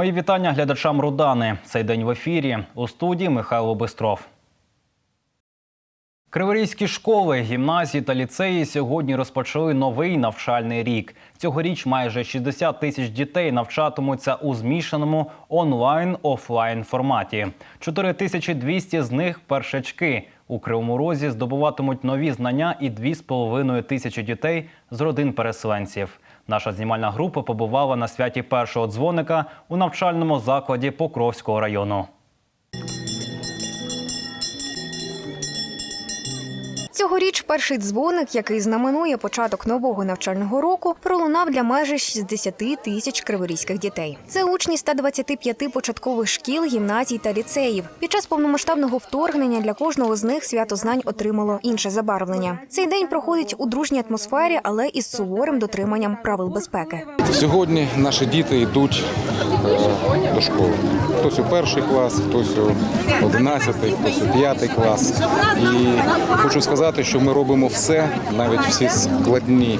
Мої вітання глядачам Рудани. Цей день в ефірі. У студії Михайло Бистров. Криворізькі школи, гімназії та ліцеї сьогодні розпочали новий навчальний рік. Цьогоріч майже 60 тисяч дітей навчатимуться у змішаному онлайн-офлайн форматі. 4200 з них першачки. У Кривому Розі здобуватимуть нові знання і 2,5 тисячі дітей з родин переселенців. Наша знімальна група побувала на святі першого дзвоника у навчальному закладі Покровського району. Цьогоріч перший дзвоник, який знаменує початок нового навчального року, пролунав для майже 60 тисяч криворізьких дітей. Це учні 125 початкових шкіл, гімназій та ліцеїв. Під час повномасштабного вторгнення для кожного з них свято знань отримало інше забарвлення. Цей день проходить у дружній атмосфері, але із суворим дотриманням правил безпеки. Сьогодні наші діти йдуть е, до школи. Хтось у перший клас, хтось у одинадцятий, хтось у п'ятий клас. І хочу сказати, що ми робимо все, навіть всі складні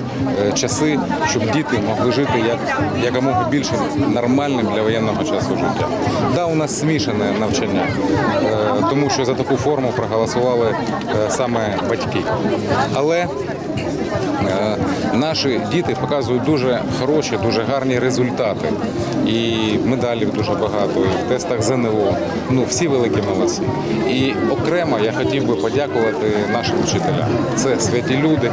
е, часи, щоб діти могли жити як якомога більше нормальним для воєнного часу життя. Да, у нас смішане навчання, е, тому що за таку форму проголосували е, саме батьки. Але Наші діти показують дуже хороші, дуже гарні результати. І медалів дуже багато, і в тестах ЗНО. Ну, всі великі молодці. І окремо я хотів би подякувати нашим вчителям. Це святі люди.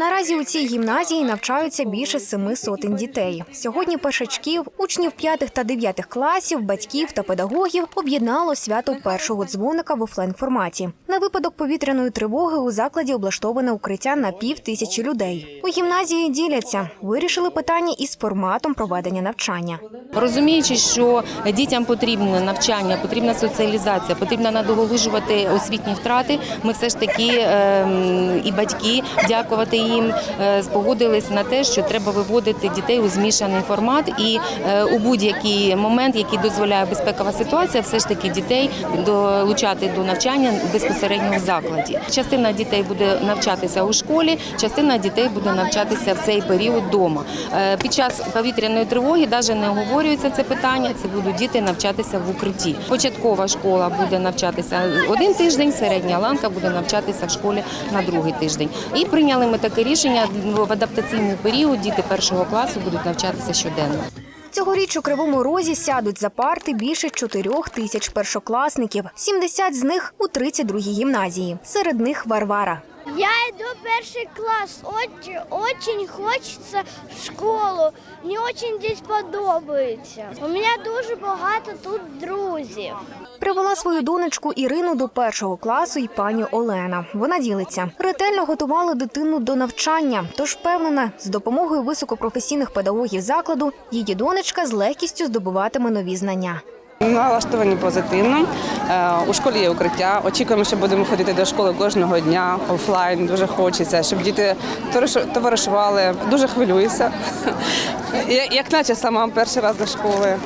Наразі у цій гімназії навчаються більше семи сотень дітей. Сьогодні першачків, учнів п'ятих та дев'ятих класів, батьків та педагогів об'єднало свято першого дзвоника в офлайн форматі. На випадок повітряної тривоги у закладі облаштоване укриття на пів тисячі людей. У гімназії діляться, вирішили питання із форматом проведення навчання. Розуміючи, що дітям потрібне навчання, потрібна соціалізація, потрібно надолужувати освітні втрати. Ми все ж таки ем, і батьки дякувати е, спогодились на те, що треба виводити дітей у змішаний формат, і е, у будь-який момент, який дозволяє безпекова ситуація, все ж таки дітей долучати до навчання безпосередньо в закладі. Частина дітей буде навчатися у школі, частина дітей буде навчатися в цей період вдома. Е, Під час повітряної тривоги навіть не обговорюється це питання. Це будуть діти навчатися в укритті. Початкова школа буде навчатися один тиждень, середня ланка буде навчатися в школі на другий тиждень. І прийняли ми таке рішення в адаптаційний період. Діти першого класу будуть навчатися щоденно. Цьогоріч у Кривому Розі сядуть за парти більше чотирьох тисяч першокласників. 70 з них у 32-й гімназії. Серед них Варвара. Я иду в первый класс. Очень, очень в школу. Мені очень здесь подобається. У мене дуже багато тут друзів. Привела свою донечку Ірину до першого класу і пані Олена. Вона ділиться. Ретельно готувала дитину до навчання, тож впевнена, з допомогою високопрофесійних педагогів закладу її донечка з легкістю здобуватиме нові знання. Налаштовані позитивно. Е, У школі є укриття. Очікуємо, що будемо ходити до школи кожного дня офлайн. Дуже хочеться, щоб діти товариш- товаришували. Дуже хвилююся. Як наче сама перший раз до школи.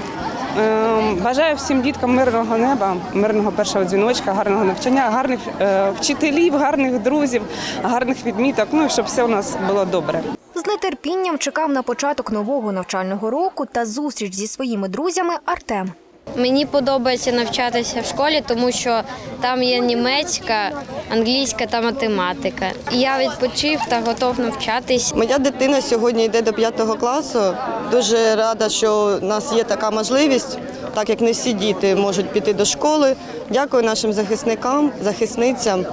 Е, Бажаю всім діткам мирного неба, мирного першого дзвіночка, гарного навчання, гарних е, вчителів, гарних друзів, гарних відміток. Ну і щоб все у нас було добре. З нетерпінням чекав на початок нового навчального року та зустріч зі своїми друзями Артем. Мені подобається навчатися в школі, тому що там є німецька, англійська та математика. Я відпочив та готов навчатись. Моя дитина сьогодні йде до п'ятого класу. Дуже рада, що в нас є така можливість, так як не всі діти можуть піти до школи. Дякую нашим захисникам, захисницям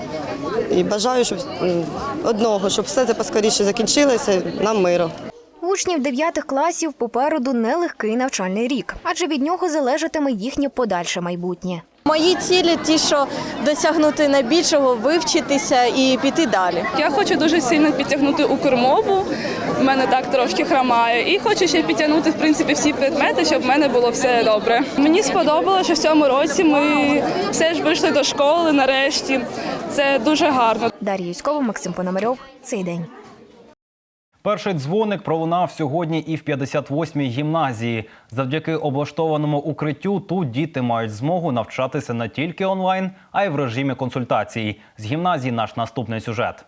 і бажаю, щоб одного, щоб все це поскоріше закінчилося. Нам миру. Учнів дев'ятих класів попереду нелегкий навчальний рік, адже від нього залежатиме їхнє подальше майбутнє. Мої цілі ті, що досягнути найбільшого, вивчитися і піти далі. Я хочу дуже сильно підтягнути укрмову. В мене так трошки хромає. І хочу ще підтягнути в принципі всі предмети, щоб в мене було все добре. Мені сподобалося, що в цьому році ми все ж вийшли до школи нарешті. Це дуже гарно. Дар'я Юськова, Максим Пономарьов. Цей день. Перший дзвоник пролунав сьогодні і в 58-й гімназії. Завдяки облаштованому укриттю тут діти мають змогу навчатися не тільки онлайн, а й в режимі консультацій. З гімназії наш наступний сюжет.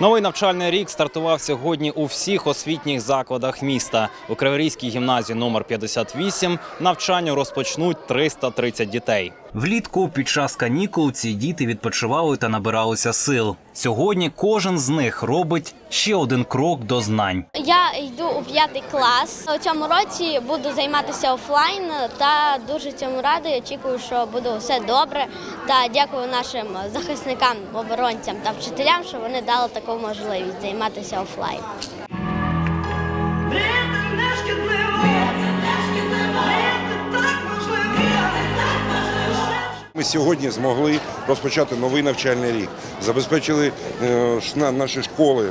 Новий навчальний рік стартував сьогодні у всіх освітніх закладах міста. У Криворізькій гімназії номер 58 навчання розпочнуть 330 дітей. Влітку під час канікул ці діти відпочивали та набиралися сил. Сьогодні кожен з них робить ще один крок до знань. Я йду у п'ятий клас. У цьому році буду займатися офлайн та дуже цьому рада. Очікую, що буде все добре. Та дякую нашим захисникам, оборонцям та вчителям, що вони дали таку можливість займатися офлайн. Ми сьогодні змогли розпочати новий навчальний рік. Забезпечили е, наші школи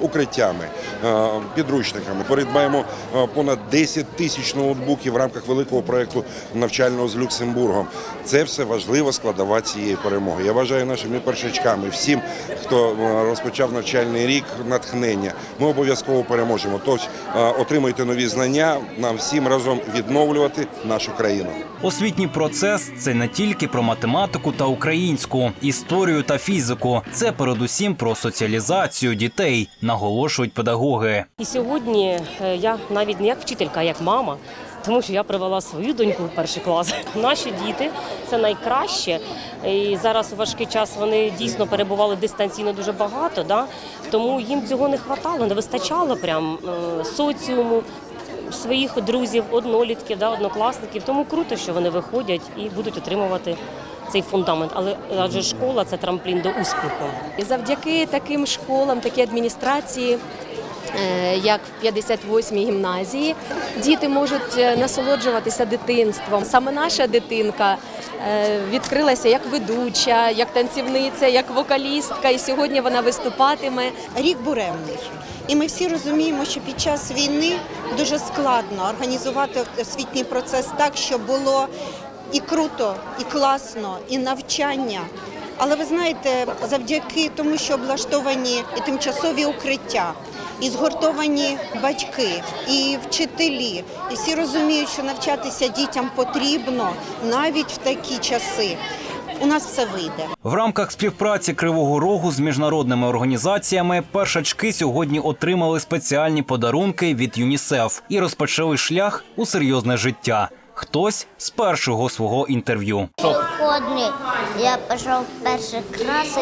укриттями, е, підручниками. Придбаємо е, понад 10 тисяч ноутбуків в рамках великого проєкту навчального з Люксембургом. Це все важлива складова цієї перемоги. Я вважаю нашими першачками, всім, хто е, розпочав навчальний рік, натхнення. Ми обов'язково переможемо. Тож е, отримуйте нові знання, нам всім разом відновлювати нашу країну. Освітній процес це не тільки про математику та українську, історію та фізику. Це передусім про соціалізацію дітей, наголошують педагоги. І сьогодні е, я навіть не як вчителька, а як мама, тому що я привела свою доньку в перший клас. Наші діти це найкраще. І зараз у важкий час вони дійсно перебували дистанційно дуже багато, да? тому їм цього не вистачало, не вистачало прям е, соціуму. Своїх друзів, однолітків, да, однокласників. Тому круто, що вони виходять і будуть отримувати цей фундамент. Але адже школа це трамплін до успіху. І завдяки таким школам, такій адміністрації, е, як в 58-й гімназії, діти можуть е, насолоджуватися дитинством. Саме наша дитинка е, відкрилася як ведуча, як танцівниця, як вокалістка, і сьогодні вона виступатиме. Рік буремний. І ми всі розуміємо, що під час війни дуже складно організувати освітній процес так, щоб було і круто, і класно, і навчання. Але ви знаєте, завдяки тому, що облаштовані і тимчасові укриття, і згуртовані батьки, і вчителі, і всі розуміють, що навчатися дітям потрібно навіть в такі часи. У нас все вийде. В рамках співпраці Кривого Рогу з міжнародними організаціями першачки сьогодні отримали спеціальні подарунки від ЮНІСЕФ і розпочали шлях у серйозне життя. Хтось з першого свого інтерв'ю. Сьогодні я пішов в перший клас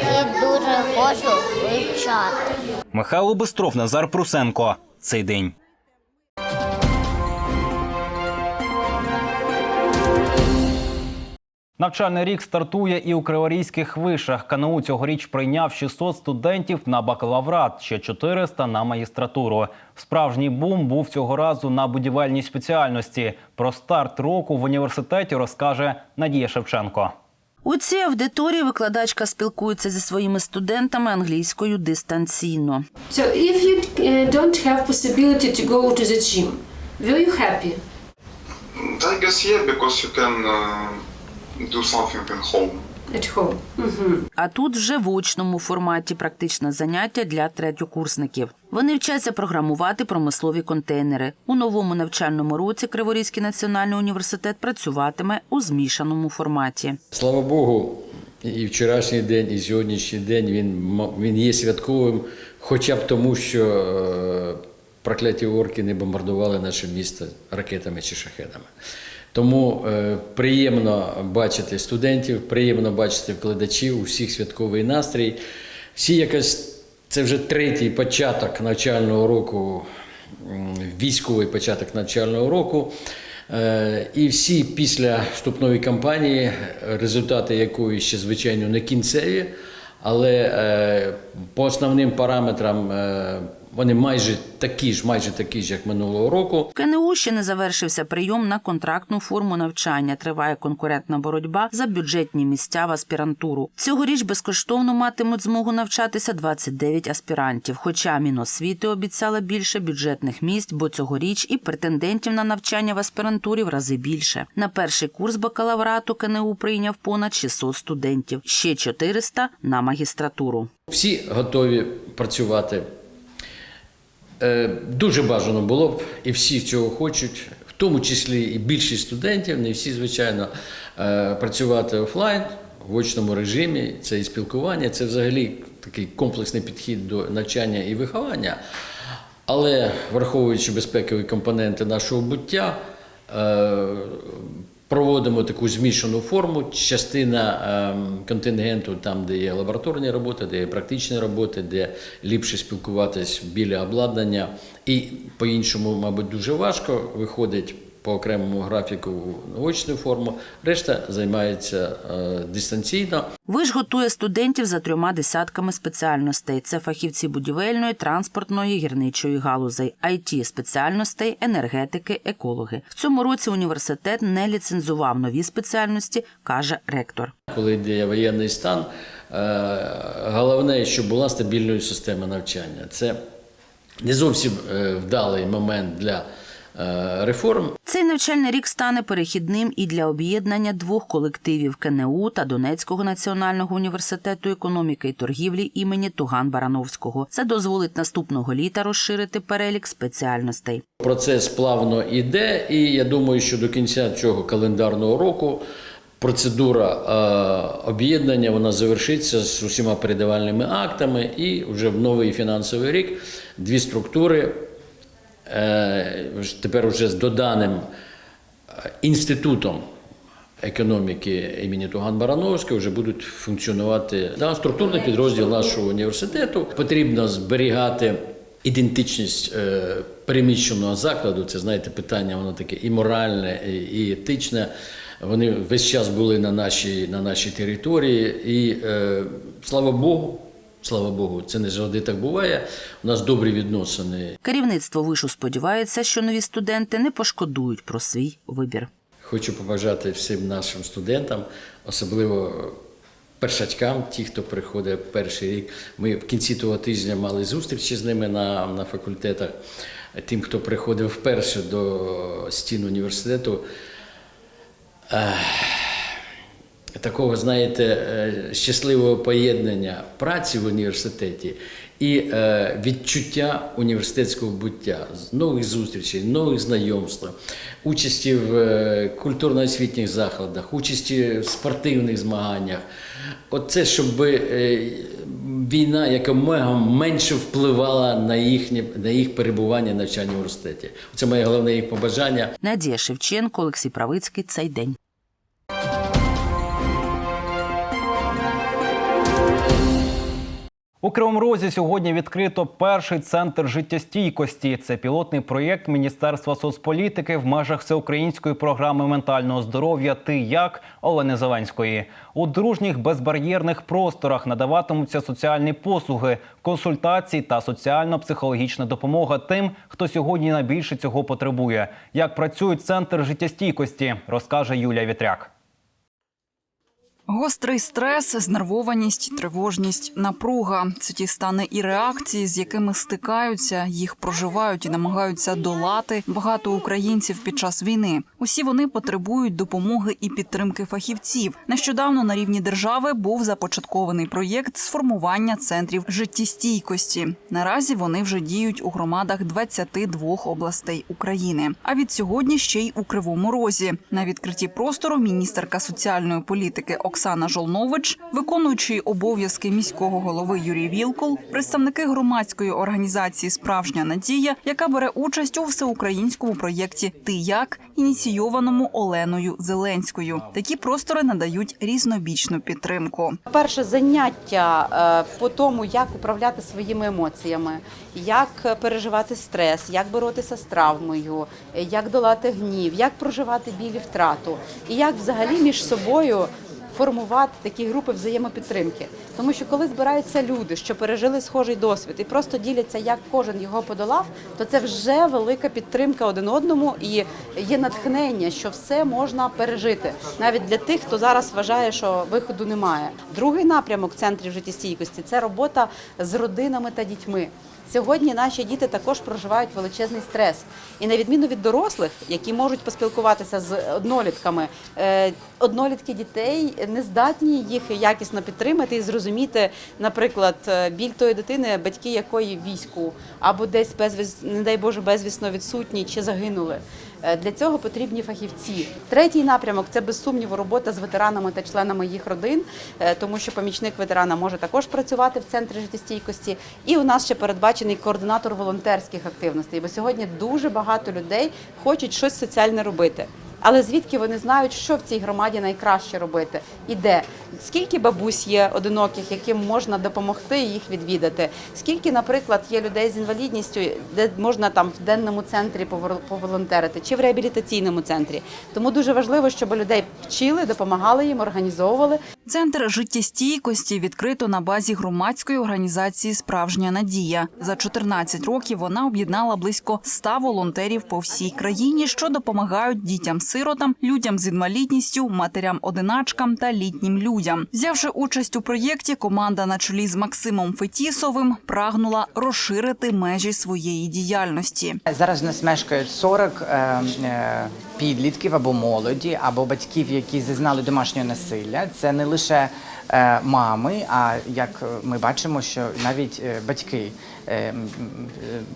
і дуже хочу вивчати. Михайло Бистров, Назар Прусенко. Цей день. Навчальний рік стартує і у Криворізьких вишах. КНУ цьогоріч прийняв 600 студентів на бакалаврат, ще 400 на магістратуру. Справжній бум був цього разу на будівельній спеціальності. Про старт року в університеті розкаже Надія Шевченко. У цій аудиторії викладачка спілкується зі своїми студентами англійською дистанційно. So if you uh, don't have possibility to go to the gym, will you happy? I guess yeah, because you can uh, do something in home. At home. А тут вже в очному форматі практичне заняття для третьокурсників. Вони вчаться програмувати промислові контейнери. У новому навчальному році Криворізький національний університет працюватиме у змішаному форматі. Слава Богу, і вчорашній день, і сьогоднішній день він, він є святковим, хоча б тому, що е, прокляті орки не бомбардували наше місто ракетами чи шахедами. Тому е, приємно бачити студентів, приємно бачити вкладачів, у всіх святковий настрій. Всі якось це вже третій початок навчального року, військовий початок навчального року. Е, І всі після вступної кампанії, результати якої ще, звичайно, не кінцеві, але е, по основним параметрам вони майже такі ж, майже такі ж, як минулого року. В КНУ ще не завершився прийом на контрактну форму навчання. Триває конкурентна боротьба за бюджетні місця в аспірантуру. Цьогоріч безкоштовно матимуть змогу навчатися 29 аспірантів. Хоча Міносвіти обіцяла більше бюджетних місць, бо цьогоріч і претендентів на навчання в аспірантурі в рази більше. На перший курс бакалаврату КНУ прийняв понад 600 студентів, ще 400 на магістратуру. Всі готові працювати. Е, Дуже бажано було б, і всі цього хочуть, в тому числі і більшість студентів, не всі, звичайно, е, працювати офлайн в очному режимі. Це і спілкування, це взагалі такий комплексний підхід до навчання і виховання. Але враховуючи безпекові компоненти нашого буття, е, проводимо таку змішану форму. Частина ем, контингенту, там, де є лабораторні роботи, де є практичні роботи, де ліпше спілкуватись біля обладнання. І по-іншому, мабуть, дуже важко виходить по окремому графіку очну форму. Решта займається е, дистанційно. Виш готує студентів за трьома десятками спеціальностей: це фахівці будівельної, транспортної, гірничої галузей, it спеціальностей, енергетики, екологи. В цьому році університет не ліцензував нові спеціальності, каже ректор. Коли йде воєнний стан, е, головне, щоб була стабільна система навчання. Це не зовсім е, вдалий момент для реформ. Цей навчальний рік стане перехідним і для об'єднання двох колективів КНУ та Донецького національного університету економіки і торгівлі імені Туган Барановського. Це дозволить наступного літа розширити перелік спеціальностей. Процес плавно йде, і я думаю, що до кінця цього календарного року процедура е, об'єднання вона завершиться з усіма передавальними актами, і вже в новий фінансовий рік дві структури тепер вже з доданим е, інститутом. Економіки імені Туган Барановського вже будуть функціонувати да, структурний підрозділ нашого університету. Потрібно зберігати ідентичність е, переміщеного закладу. Це знаєте, питання воно таке і моральне, і, етичне. Вони весь час були на нашій, на нашій території, і е, слава Богу. Слава Богу, це не завжди так буває. У нас добрі відносини Керівництво вишу сподівається, що нові студенти не пошкодують про свій вибір. Хочу побажати всім нашим студентам, особливо першачкам, ті, хто приходить перший рік. Ми в кінці того тижня мали зустрічі з ними на, на факультетах. Тим, хто приходив вперше до стін університету. Ех, Такого, знаєте, е, щасливого поєднання праці в університеті і е, відчуття університетського буття, нових зустрічей, нових знайомств, участі в е, культурно-освітніх закладах, участі в спортивних змаганнях. Оце, щоб війна якомога менше впливала на їхнє на їх перебування навчання в університеті. Це моє головне їх побажання. Надія Шевченко, Олексій Правицький. Цей день. У Кривому Розі сьогодні відкрито перший центр життєстійкості. Це пілотний проєкт Міністерства соцполітики в межах всеукраїнської програми ментального здоров'я Ти як Олени Зеленської. У дружніх безбар'єрних просторах надаватимуться соціальні послуги, консультації та соціально-психологічна допомога тим, хто сьогодні найбільше цього потребує. Як працює центр життєстійкості, розкаже Юлія Вітряк. Гострий стрес, знервованість, тривожність, напруга це ті стани і реакції, з якими стикаються, їх проживають і намагаються долати багато українців під час війни. Усі вони потребують допомоги і підтримки фахівців. Нещодавно на рівні держави був започаткований проєкт сформування центрів життєстійкості. Наразі вони вже діють у громадах 22 областей України. А від сьогодні ще й у Кривому Розі. На відкритті простору міністерка соціальної політики Оксана Жолнович, виконуючий обов'язки міського голови Юрій Вілкул, представники громадської організації Справжня надія, яка бере участь у всеукраїнському проєкті Ти як ініційованому Оленою Зеленською. Такі простори надають різнобічну підтримку. Перше заняття е, по тому, як управляти своїми емоціями, як переживати стрес, як боротися з травмою, як долати гнів, як проживати біль і втрату, і як взагалі між собою. Формувати такі групи взаємопідтримки, тому що коли збираються люди, що пережили схожий досвід, і просто діляться, як кожен його подолав, то це вже велика підтримка один одному і є натхнення, що все можна пережити, навіть для тих, хто зараз вважає, що виходу немає. Другий напрямок центрів життєстійкості це робота з родинами та дітьми. Сьогодні наші діти також проживають величезний стрес, і на відміну від дорослих, які можуть поспілкуватися з однолітками, е, однолітки дітей не здатні їх якісно підтримати і зрозуміти, наприклад, е, біль тої дитини, батьки якої війську, або десь безвіс, не дай Боже, безвісно відсутні чи загинули. Е, Для цього потрібні фахівці. Третій напрямок це без сумніву робота з ветеранами та членами їх родин, е, тому що помічник ветерана може також працювати в центрі життєстійкості. І у нас ще передбачений координатор волонтерських активностей. Бо сьогодні дуже багато людей хочуть щось соціальне робити. Але звідки вони знають, що в цій громаді найкраще робити і де? Скільки бабусь є одиноких, яким можна допомогти їх відвідати? Скільки, наприклад, є людей з інвалідністю, де можна там в денному центрі поволонтерити чи в реабілітаційному центрі? Тому дуже важливо, щоб людей вчили, допомагали їм, організовували. Центр життєстійкості відкрито на базі громадської організації Справжня надія. За 14 років вона об'єднала близько 100 волонтерів по всій країні, що допомагають дітям-сиротам, людям з інвалідністю, матерям-одиначкам та літнім людям. Взявши участь у проєкті, команда на чолі з Максимом Фетісовим прагнула розширити межі своєї діяльності. Зараз нас мешкають 40 е, е, підлітків або молоді, або батьків, які зазнали домашнього насилля. Це не лише мами, а як ми бачимо, що навіть е, батьки. Е, е,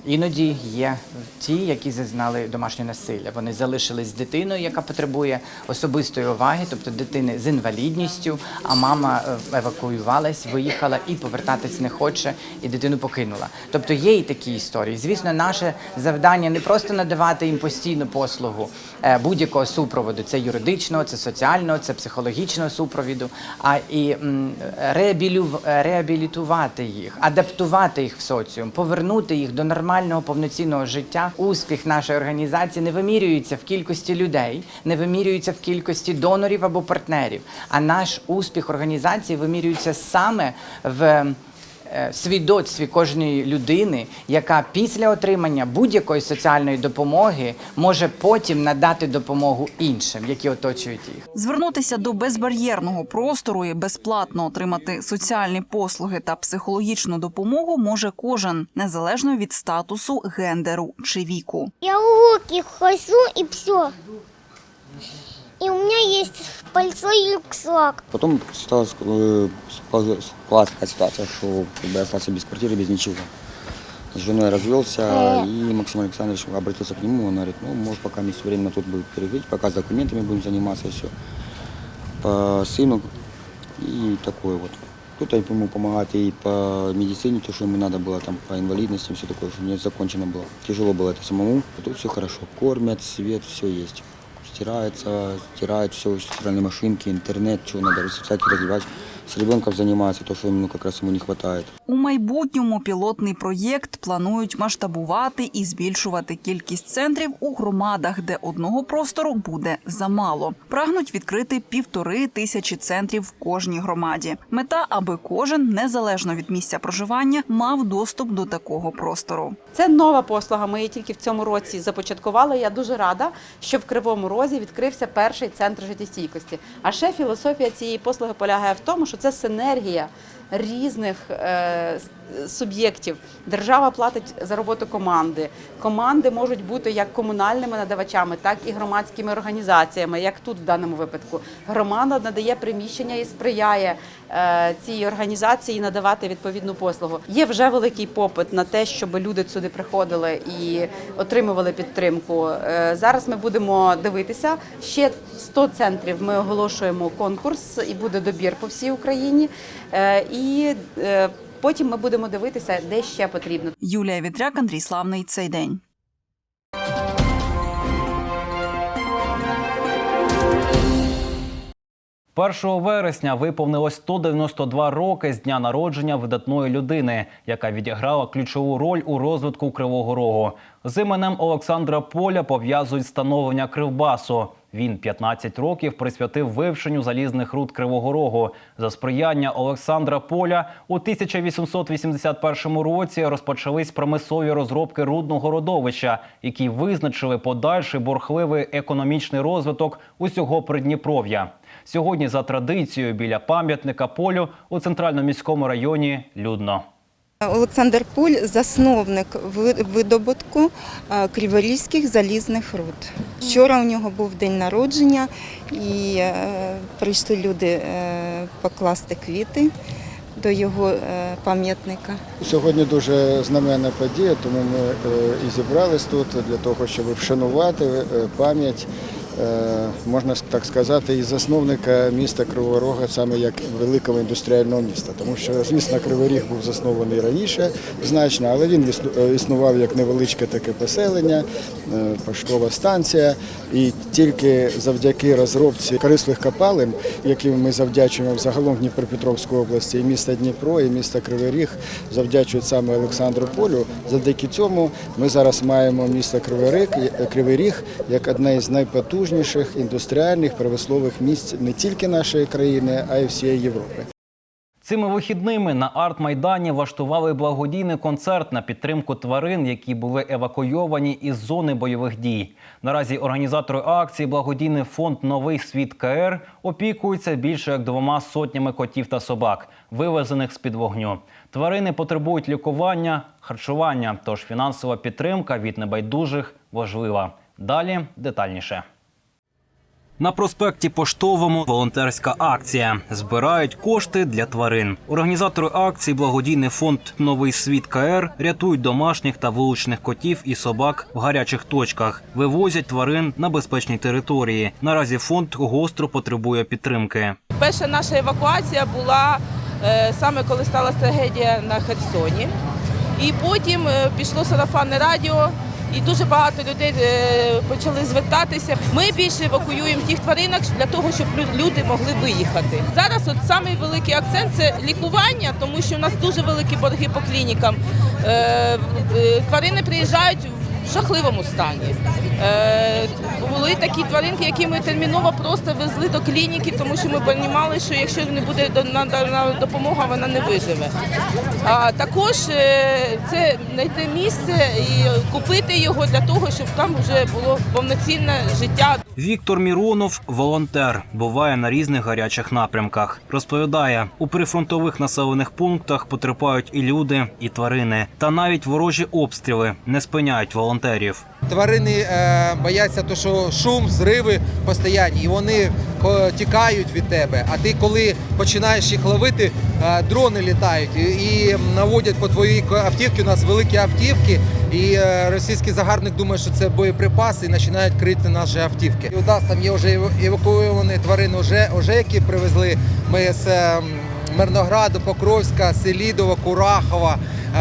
Іноді є ті, які зазнали домашнього насилля. Вони залишились з дитиною, яка потребує особистої уваги, тобто дитини з інвалідністю, а мама е, евакуювалась, виїхала і повертатись не хоче, і дитину покинула. Тобто є і такі історії. Звісно, наше завдання не просто надавати їм постійну послугу е, будь-якого супроводу, це юридичного, це соціального, це психологічного супровіду, а і реабілітувати їх, адаптувати їх в соціум, повернути їх до нормального повноцінного життя. Успіх нашої організації не вимірюється в кількості людей, не вимірюється в кількості донорів або партнерів. А наш успіх організації вимірюється саме в свідоцтві кожної людини, яка після отримання будь-якої соціальної допомоги може потім надати допомогу іншим, які оточують їх. Звернутися до безбар'єрного простору і безплатно отримати соціальні послуги та психологічну допомогу може кожен, незалежно від статусу, гендеру чи віку. Я уроки хожу и все. И у меня есть пальто и рюкзак. Потом стала э, склад- склалась такая ситуация, что я остался без квартиры, без ничего. С женой развелся, и Максим Александрович обратился к нему, он говорит, ну, может, пока есть время тут будет пережить, пока с документами будем заниматься, все. По сыну и такое вот. Кто-то ему помогает и по медицине, то, что ему надо было, там, по инвалидности, все такое, что не закончено было. Тяжело было это самому, а тут все хорошо. Кормят, свет, все есть. Стирается, стирают все, стиральные машинки, интернет, что надо, всякие развивать. С ребенком занимается, то, что ему как раз ему не хватает. У майбутньому пілотний проєкт планують масштабувати і збільшувати кількість центрів у громадах, де одного простору буде замало. Прагнуть відкрити півтори тисячі центрів в кожній громаді. Мета, аби кожен, незалежно від місця проживання, мав доступ до такого простору. Це нова послуга. Ми її тільки в цьому році започаткували. Я дуже рада, що в Кривому Розі відкрився перший центр життєстійкості. А ще філософія цієї послуги полягає в тому, що це синергія різних е, суб'єктів. Держава платить за роботу команди. Команди можуть бути як комунальними надавачами, так і громадськими організаціями, як тут в даному випадку. Громада надає приміщення і сприяє е, цій організації надавати відповідну послугу. Є вже великий попит на те, щоб люди сюди приходили і отримували підтримку. Е, Зараз ми будемо дивитися. Ще 100 центрів ми оголошуємо конкурс і буде добір по всій Україні. Е, І е, потім ми будемо дивитися, де ще потрібно. Юлія Вітряк, Андрій Славний. Цей день. Першого вересня виповнилось 192 роки з дня народження видатної людини, яка відіграла ключову роль у розвитку Кривого Рогу. З іменем Олександра Поля пов'язують становлення Кривбасу. Він 15 років присвятив вивченню залізних руд Кривого Рогу. За сприяння Олександра Поля у 1881 році розпочались промислові розробки рудного родовища, які визначили подальший бурхливий економічний розвиток усього Придніпров'я. Сьогодні за традицією біля пам'ятника полю у центральному міському районі людно. Олександр Поль засновник видобутку е, криворізьких залізних руд. Вчора у нього був день народження і е, прийшли люди е, покласти квіти до його пам'ятника. Сьогодні дуже знаменна подія, тому ми і зібрались тут для того, щоб вшанувати пам'ять, можна так сказати, і засновника міста Кривого Рога, саме як великого індустріального міста. Тому що, звісно, Кривий Ріг був заснований раніше значно, але він е, існував як невеличке таке поселення, е, поштова станція. І тільки завдяки розробці корислих копалин, яким ми завдячуємо загалом Дніпропетровській області, і міста Дніпро, і міста Кривий Ріг завдячують саме Олександру Полю. Завдяки цьому ми зараз маємо місто Кривий Ріг, Кривий Ріг як одне із найпотужніших індустріальних промислових місць не тільки нашої країни, а й всієї Європи. Цими вихідними на арт-майдані влаштували благодійний концерт на підтримку тварин, які були евакуйовані із зони бойових дій. Наразі організатори акції благодійний фонд Новий світ КР опікуються більше як двома сотнями котів та собак, вивезених з під вогню. Тварини потребують лікування, харчування, тож фінансова підтримка від небайдужих важлива. Далі детальніше. На проспекті Поштовому волонтерська акція. Збирають кошти для тварин. Організатори акції Благодійний фонд Новий світ КР рятують домашніх та вуличних котів і собак в гарячих точках, вивозять тварин на безпечній території. Наразі фонд гостро потребує підтримки. Перша наша евакуація була е, саме коли сталася трагедія на Херсоні. І потім е, пішло сарафанне радіо, і дуже багато людей е, почали звертатися. Ми більше евакуюємо тих тваринок для того, щоб люди могли виїхати. Зараз от самий великий акцент це лікування, тому що у нас дуже великі борги по клінікам. Е, е, Тварини приїжджають жахливому стані. Е, Були такі тваринки, які ми терміново просто везли до клініки, тому що ми розуміли, що якщо не буде надана допомога, вона не виживе. А також е, це знайти місце і купити його для того, щоб там вже було повноцінне життя. Віктор Міронов волонтер, буває на різних гарячих напрямках. Розповідає, у прифронтових населених пунктах потерпають і люди, і тварини. Та навіть ворожі обстріли не спиняють волонтерів. Тварини е, бояться, то, що шум, зриви постійні, і вони тікають від тебе. А ти, коли починаєш їх ловити, е, дрони літають і, наводять по твоїй автівці. У нас великі автівки, і е, російський загарбник думає, що це боєприпаси, і починають крити наші автівки. І у нас там є вже евакуйовані тварини, вже, вже які привезли. Ми з е, Мирнограду, Покровська, Селідова, Курахова.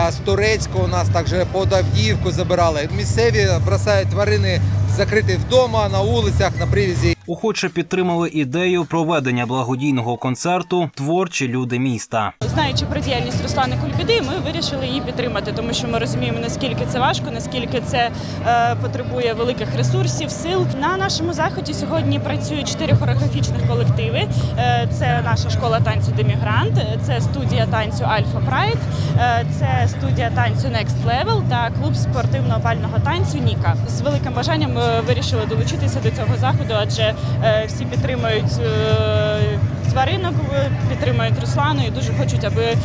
е, З Турецького у нас також под Авдіївку забирали. Місцеві бросають тварини закриті вдома, на вулицях, на привізі. Охоче підтримали ідею проведення благодійного концерту Творчі люди міста. Знаючи про діяльність Руслани Кульбіди, ми вирішили її підтримати, тому що ми розуміємо, наскільки це важко, наскільки це е, потребує великих ресурсів, сил. На нашому заході сьогодні працюють чотири хореографічних колективи. Е, це наша школа танцю Демігрант, це студія танцю Альфа Прайд, е, це студія танцю Next Level та клуб спортивного бального танцю Ніка. З великим бажанням е, вирішили долучитися до цього заходу, адже е, всі підтримують. е, тваринок е, підтримують Руслану і дуже хочуть, аби е,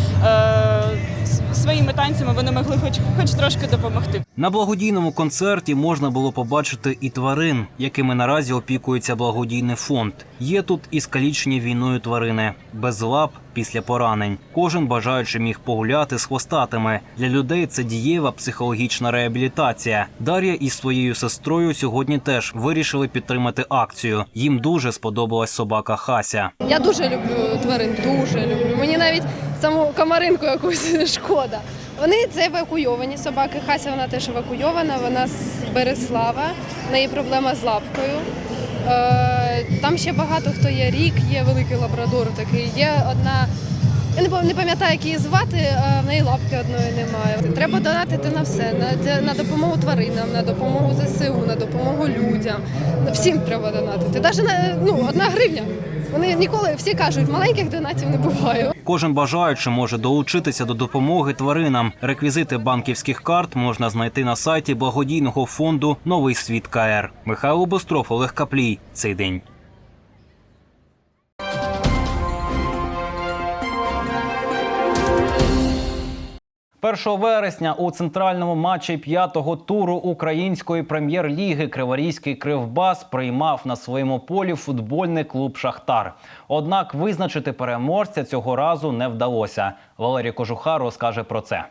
своїми танцями вони могли хоч хоч трошки допомогти. На благодійному концерті можна було побачити і тварин, якими наразі опікується благодійний фонд. Є тут і скалічені війною тварини без лап після поранень. Кожен бажаючи міг погуляти з хвостатими. Для людей це дієва психологічна реабілітація. Дар'я із своєю сестрою сьогодні теж вирішили підтримати акцію. Їм дуже сподобалась собака Хася. Я дуже люблю тварин, дуже люблю. Мені навіть саму комаринку якусь шкода. Вони це евакуйовані собаки. Хася вона теж евакуйована, вона з Береслава, в неї проблема з лапкою. Е, Там ще багато хто є. Рік є великий лабрадор такий. Є одна. Я не пам- не пам'ятаю, як її звати, а в неї лапки одної немає. Треба донатити на все, на, на допомогу тваринам, на допомогу ЗСУ, на допомогу людям. Всім треба донатити. Навіть на ну, одна гривня. Вони ніколи всі кажуть, маленьких донатів не буває. Кожен бажаючий може долучитися до допомоги тваринам. Реквізити банківських карт можна знайти на сайті благодійного фонду Новий світ КР. Михайло Бостров, Олег Каплій. Цей день. 1 вересня у центральному матчі п'ятого туру української прем'єр-ліги Криворізький Кривбас приймав на своєму полі футбольний клуб Шахтар. Однак визначити переможця цього разу не вдалося. Валерій Кожуха розкаже про це.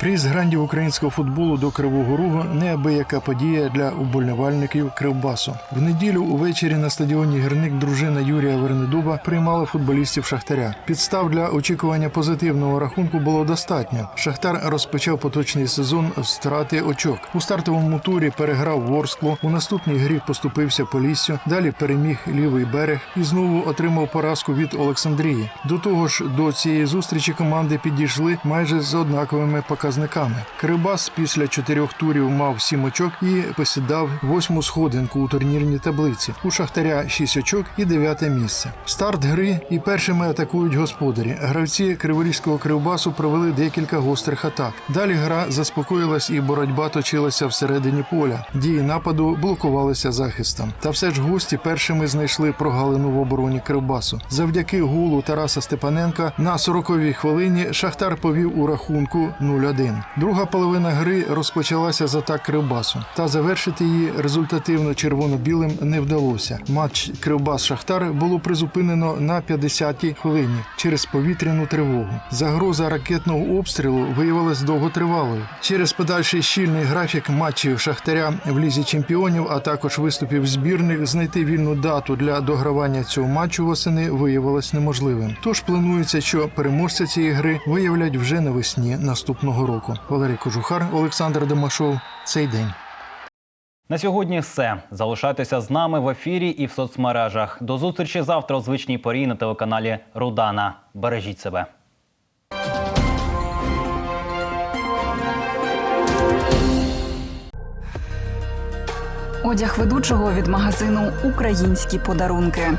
Приїзд грандів українського футболу до Кривого Рогу неабияка подія для уболівальників Кривбасу. В неділю увечері на стадіоні гірник дружина Юрія Вернедуба приймала футболістів Шахтаря. Підстав для очікування позитивного рахунку було достатньо. Шахтар розпочав поточний сезон з втрати очок. У стартовому турі переграв Ворскло. У наступній грі поступився Поліссю. Далі переміг лівий берег і знову отримав поразку від Олександрії. До того ж, до цієї зустрічі команди підійшли майже з однаковими показниками. Кирибас після чотирьох турів мав сім очок і посідав восьму сходинку у турнірній таблиці. У Шахтаря шість очок і дев'яте місце. Старт гри і першими атакують господарі. Гравці Криворізького кривбасу провели декілька гострих атак. Далі гра заспокоїлась і боротьба точилася всередині поля. Дії нападу блокувалися захистом. Та все ж гості першими знайшли прогалину в обороні Кривбасу. Завдяки голу Тараса Степаненка на 40-й хвилині Шахтар повів у рахунку 0-1. Друга половина гри розпочалася з атак Кривбасу. Та завершити її результативно червоно-білим не вдалося. Матч Кривбас-Шахтар було призупинено на 50-й хвилині через повітряну тривогу. Загроза ракетного обстрілу виявилась довготривалою. Через подальший щільний графік матчів Шахтаря в лізі чемпіонів, а також виступів збірних, знайти вільну дату для догравання цього матчу восени виявилось неможливим. Тож планується, що переможця цієї гри виявлять вже навесні наступного року. Валерій Кожухар, Олександр Домашов. Цей день. На сьогодні все. Залишайтеся з нами в ефірі і в соцмережах. До зустрічі завтра у звичній порі на телеканалі Рудана. Бережіть себе. Одяг ведучого від магазину Українські подарунки.